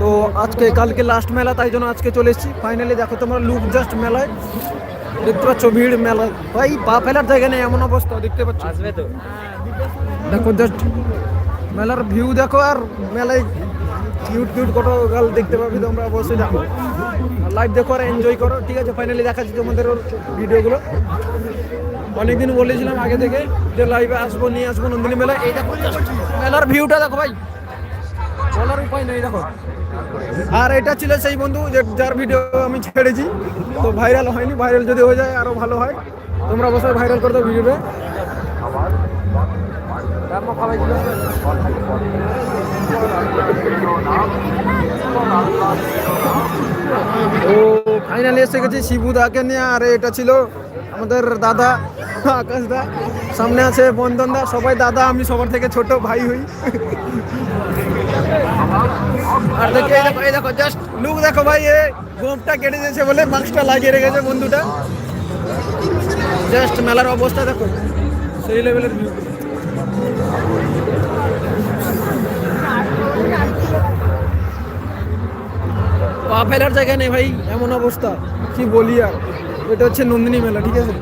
তো আজকে কালকে লাস্ট মেলা তাই জন্য আজকে চলে এসেছি। ফাইনালি দেখো তোমরা লুক জাস্ট মেলায়। দেখতে পাচ্ছ ভিড় মেলায় ভাই পা ফেলার জায়গা নেই এমন অবস্থা দেখতে পাচ্ছ? আসবে তো। দেখো জাস্ট মেলার ভিউ দেখো আর মেলায় কিউট কিউট কত গাল দেখতে পাবি তোমরা অবশ্যই দেখো। লাইভ দেখো আর এনজয় করো ঠিক আছে? ফাইনালি দেখাচ্ছি তোমাদের ওর ভিডিওগুলো অনেকদিন বলেছিলাম আগে থেকে যে লাইভে আসব নিয়ে আসব নন্দিনী মেলা এই দেখো মেলার ভিউটা দেখো ভাই। বলার উপায় নেই দেখো। আর এটা ছিল সেই বন্ধু যে যার ভিডিও আমি ছেড়েছি। তো ভাইরাল হয়নি ভাইরাল যদি হয়ে যায় আরও ভালো হয়। তোমরা অবশ্যই ভাইরাল করে দাও ভিডিওটা ও ফাইনালি এসে গেছি শিবুদাকে নিয়ে, আর এটা ছিল আমাদের দাদা, আকাশ দা। সামনে আছে বন্ধন দা। সবাই দাদা, আমি সবার থেকে ছোট ভাই হই। আর দেখো, এই দেখো এই দেখো জাস্ট লুক দেখো ভাই এ গোপটা কেটে দিয়েছে বলে মাস্কটা লাগিয়ে রেখেছে বন্ধুটা। জাস্ট মেলার অবস্থা দেখো। সেই লেভেলের ভিউ পা ফেলার জায়গা নেই ভাই, এমন অবস্থা। কি বলি আর? এটা হচ্ছে নন্দিনী মেলা, ঠিক আছে?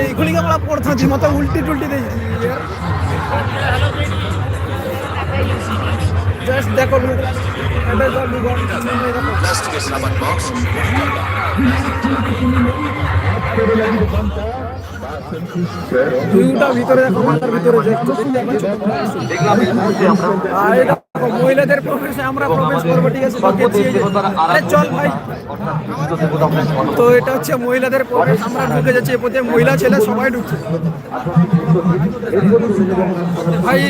এইগুলিকে আমরা পড়তাছি মতো উল্টি টুল্টি দিয়েছি জাস্ট দেখো look। এটা যা ভিউটা ভিতরে দেখো মাথার ভিতরে দেখো, মহিলাদের প্রবেশে আমরা প্রবেশ করব ঠিক আছে? আরে চল ভাই। তো এটা হচ্ছে মহিলাদের প্রবেশ। আমরা ঢুকে যাচ্ছি এ পথে। মহিলা ছেলে সবাই ঢুকছে। ভাই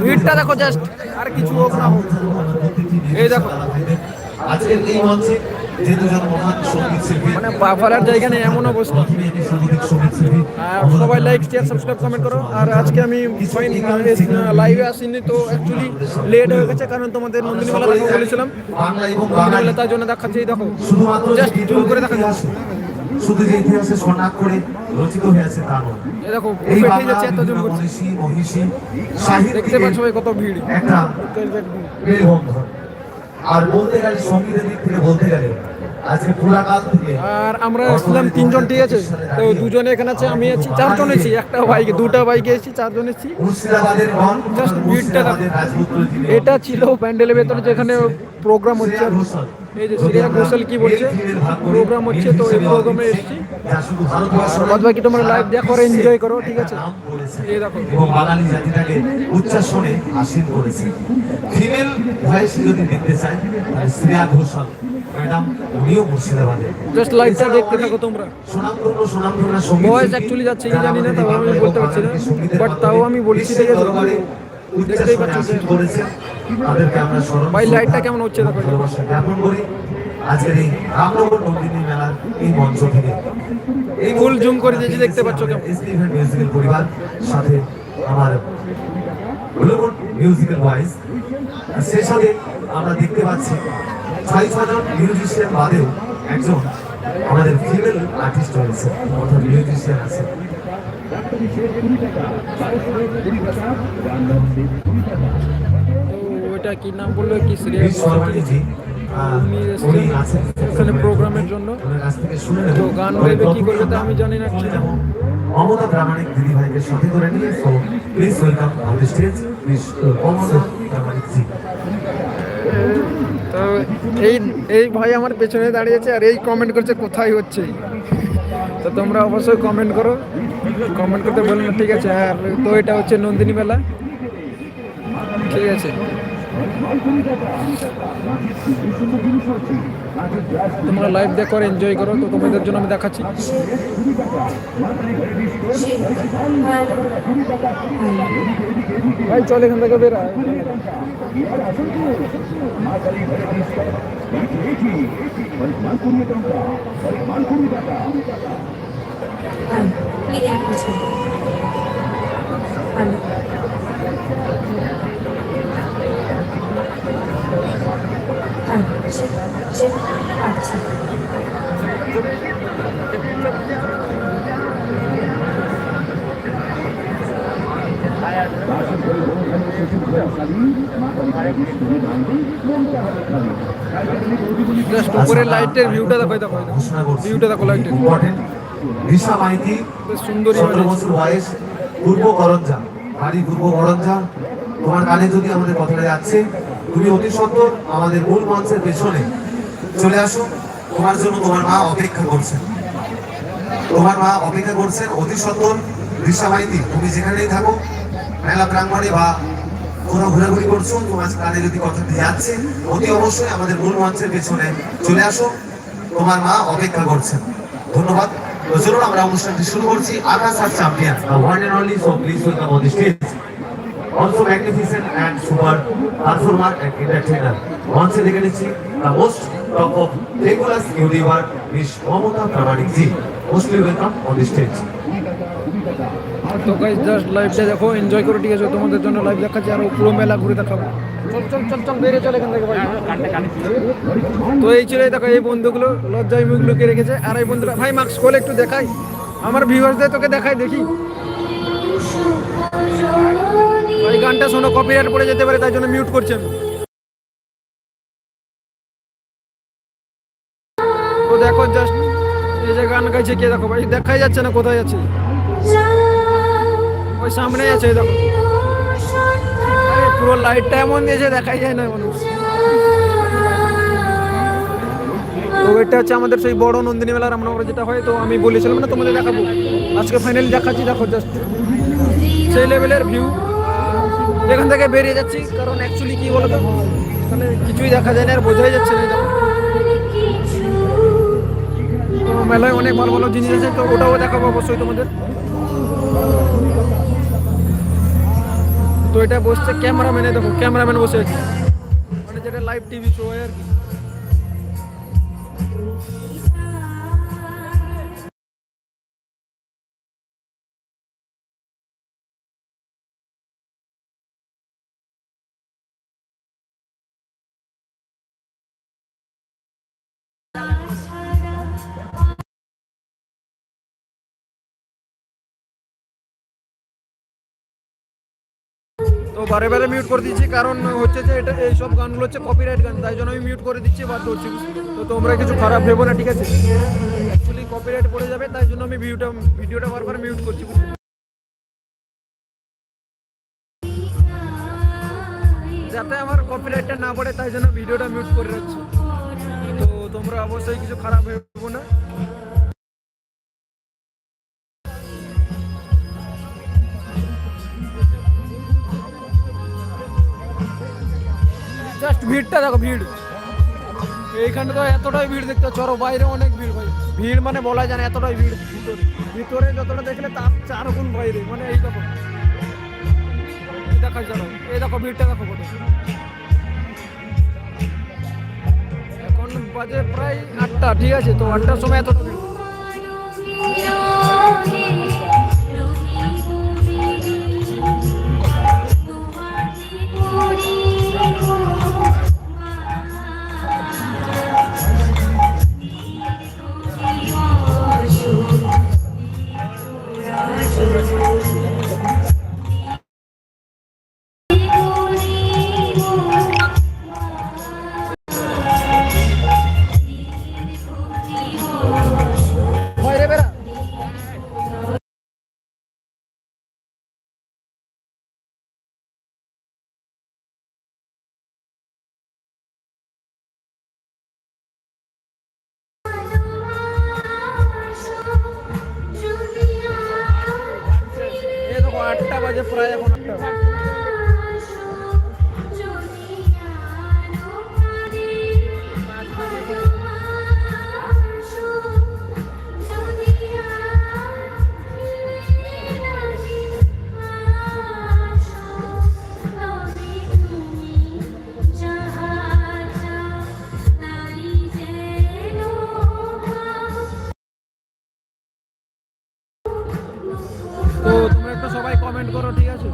ভিড়টা দেখো জাস্ট আর কিছু হোক না হোক। এই দেখো। আজকের এই মঞ্চে যে দুজন মহান সংগীত শিল্পী মানে এমন অবস্থা আর সবাই লাইক শেয়ার সাবস্ক্রাইব কমেন্ট করো। আর আজকে আমি লাইভে আসিনি তো অ্যাকচুয়ালি লেট হয়ে গেছে কারণ তোমাদের নন্দিনী মেলা দেখা বলেছিলাম। বাংলা এবং নন্দিনী বাঙালি মেলা তার জন্য দেখাচ্ছি এই দেখো জাস্ট জুম করে দেখা যাচ্ছে শুধু যে ইতিহাসে স্বর্ণাক করে রচিত হয়েছে তা নয় এই বাংলা মহিষী কত ভিড়। একটা মেলবন্ধন। আর বলতে গেলে সঙ্গীতের দিক থেকে বলতে গেলে আজকে পুরাকাল থেকে আর আমরা আসলাম তিনজন ঠিক আছে তো দুজনে এখানে আছে আমি আছি চারজন এসেছি একটা বাইকে দুটা বাইকে এসেছি চারজন এসেছি Just ভিড়টা। এটা ছিল প্যান্ডেলের ভেতরে যেখানে প্রোগ্রাম হচ্ছে। এই যে শ্রেয়া ঘোষাল কি বলছে? প্রোগ্রাম হচ্ছে তো এই প্রোগ্রামে এসেছি। বাদ বাকি তোমরা লাইভ দেখো আর এনজয় করো ঠিক আছে? এই দেখো। এবং বাঙালি জাতিটাকে উচ্চাসনে আসীন করেছে। ফিমেল ভয়েস যদি দেখতে চাই শ্রেয়া ঘোষাল ম্যাডাম উনিও মুর্শিদাবাদে। জাস্ট লাইভটা দেখতে থাকো তোমরা। সুনামধন্য সংগীত ভয়েস অ্যাকচুয়ালি যাচ্ছে কি জানি না তাও আমি বলতে পারছি না। বাট তাও আমি বলছি ঠিক আছে? করেছেন তাদেরকে আমরা স্মরণ ভাই, লাইটটা কেমন হচ্ছে দেখো। ভালোবাসা জ্ঞাপন করি। আজকের এই রামনগর নন্দিনী মেলার এই মঞ্চ থেকে। এই ফুল জুম করে দিয়েছি, দেখতে পাচ্ছ কেমন। স্টিভেন মিউজিক্যাল পরিবার সাথে আমার মিউজিক্যাল ভয়েস সে সাথে আমরা দেখতে পাচ্ছি ছয় ছজন মিউজিশিয়ান বাদেও একজন আমাদের ফিমেল আর্টিস্ট রয়েছে অর্থাৎ মিউজিশিয়ান আছে। ওইটা কি নাম বলল? কি উনি আছেন প্রোগ্রামের জন্য। তো গান গাইবে কি করবে তা আমি জানি না মমতা প্রামাণিক দিদি ভাইকে সাথে করে নিয়ে। So please welcome on the stage please Mamata Pramanik ji তো এই এই ভাই আমার পেছনে দাঁড়িয়েছে আর এই কমেন্ট করছে কোথায় হচ্ছে। তো তোমরা অবশ্যই কমেন্ট করো। কমেন্ট করতে বলুন ঠিক আছে। আর তো এটা হচ্ছে নন্দিনী মেলা ঠিক আছে। তোমরা লাইভ দেখো এনজয় করো, তো তোমাদের জন্য আমি দেখাচ্ছি। ভাই, চল এখান থেকে বেরা জাস্ট উপরের লাইটের ভিউটা দেখো এই দেখো। ঘোষণা করছি। ভিউটা দেখো লাইটের ইম্পর্টেন্ট রিসা মাইতি বেশ সুন্দর সতেরো image। বছর বয়স পূর্ব করঞ্জা বাড়ি পূর্ব করঞ্জা। তোমার কানে যদি আমাদের কথাটা যাচ্ছে তুমি অতি সত্তর আমাদের মূল মঞ্চের পেছনে চলে আসো। তোমার জন্য তোমার মা অপেক্ষা করছেন। তোমার মা অপেক্ষা করছেন, অতি সত্তর মাইতি তুমি যেখানেই থাকো, মেলা প্রাঙ্গণে বা কোথাও ঘোরাঘুরি করছ, তোমার কানে যদি কথা দিয়ে যাচ্ছে, অতি অবশ্যই আমাদের মূল মঞ্চের পেছনে চলে আসো। তোমার মা অপেক্ষা করছেন। ধন্যবাদ। চলুন আমরা অনুষ্ঠানটি শুরু করছি, আকাশ আর champion only so please welcome on stage also magnificent and super performer and entertainer মঞ্চে দেখে নিচ্ছি the most top of regular universal miss Mamata Pramanik ji mostly welcome on the তো গাইস জাস্ট লাইভটা দেখো এনজয় করো, ঠিক আছে? তোমাদের জন্য লাইভ দেখাচ্ছি, আর পুরো মেলা ঘুরে দেখাবো। চল চল চল চল, বেরিয়ে চল এখান থেকে তো এই ছিল দেখো, এই বন্ধুগুলো লজ্জায় মুখ লুকিয়ে রেখেছে। আর এই বন্ধুরা, ভাই মাস্ক খোলে একটু দেখাই। আমার ভিউয়ার্সদের তোকে দেখাই, দেখি। গানটা শোনো কপিরাইট পড়ে যেতে পারে, তাই জন্য মিউট করছি আমি। দেখো জাস্ট এই যে গান গাইছে কে দেখো ভাই? দেখাই যাচ্ছে না, কোথায় যাচ্ছে? ওই সামনে আছে দেখো। পুরো লাইটটা এমন দিয়েছে, দেখাই যায় না মানুষ তো এটা হচ্ছে আমাদের সেই বড় নন্দিনী মেলা রামনগরে যেটা হয়, তো আমি বলেছিলাম না তোমাদের দেখাবো। আজকে ফাইনালি দেখাচ্ছি, দেখো জাস্ট সেই লেভেলের ভিউ এখান থেকে বেরিয়ে যাচ্ছি, কারণ অ্যাকচুয়ালি কি বলতো, এখানে কিছুই দেখা যায় না আর বোঝাই যাচ্ছে না। তো মেলায় অনেক ভালো ভালো জিনিস আছে, তো ওটাও দেখাবো অবশ্যই তোমাদের। তো এটা বসছে ক্যামেরাম্যানে দেখো, ক্যামেরাম্যান বসে আছে। মানে যেটা লাইভ টিভি শো হয় আর কি। তো বারে বারে মিউট করে দিচ্ছি কারণ হচ্ছে যে এটা এইসব গানগুলো হচ্ছে কপিরাইট গান, তাই জন্য আমি মিউট করে দিচ্ছি বাধ্য হচ্ছি তো তোমরা কিছু খারাপ ভেবো না, ঠিক আছে? অ্যাকচুয়ালি কপিরাইট পড়ে যাবে, তাই জন্য আমি ভিডিওটা ভিডিওটা বারবার মিউট করছি? যাতে আমার কপিরাইটটা না পড়ে, তাই জন্য ভিডিওটা মিউট করে রাখছি। তো তোমরা অবশ্যই কিছু খারাপ ভেবো না। জাস্ট ভিড়টা দেখো, ভিড়। এইখানে তো এতটাই ভিড় দেখতে চলো বাইরে অনেক ভিড় ভাই। ভিড় মানে বলা যায় না, এতটাই ভিড়। ভিতরে ভিতরে যতটা দেখলে তার চার গুণ বাইরে মানে এই দেখো। এই দেখো ভিড়টা দেখো কত। এখন বাজে প্রায় আটটা, ঠিক আছে? তো আটটার সময় এতটা ভিড়। প্রায় এখন তো তোমরা একটু সবাই কমেন্ট করো ঠিক আছে?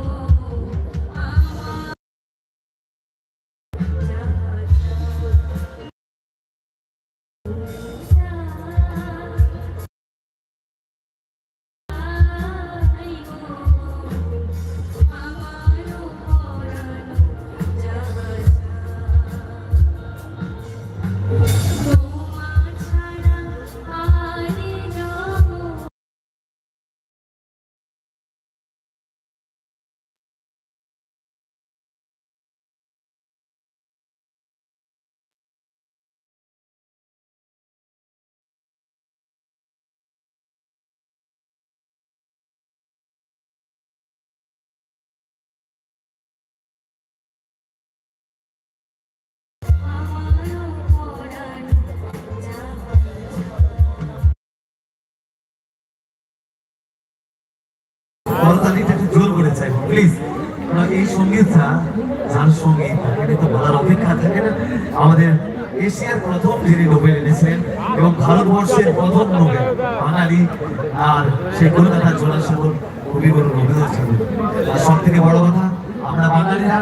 দিতে একটু জোর করে চাইব প্লিজ এই সঙ্গীতটা যার সংগীত এটা তো বলার অপেক্ষা থাকে না। আমাদের এশিয়ার প্রথম যিনি নোবেল এনেছিলেন এবং ভারতবর্ষের প্রথম নোবেল, বাঙালি আর সেই কলকাতার জোড়াসাগর কবিগুরু রবীন্দ্রনাথ ঠাকুর। আর সব থেকে বড় কথা, আমরা বাঙালিরা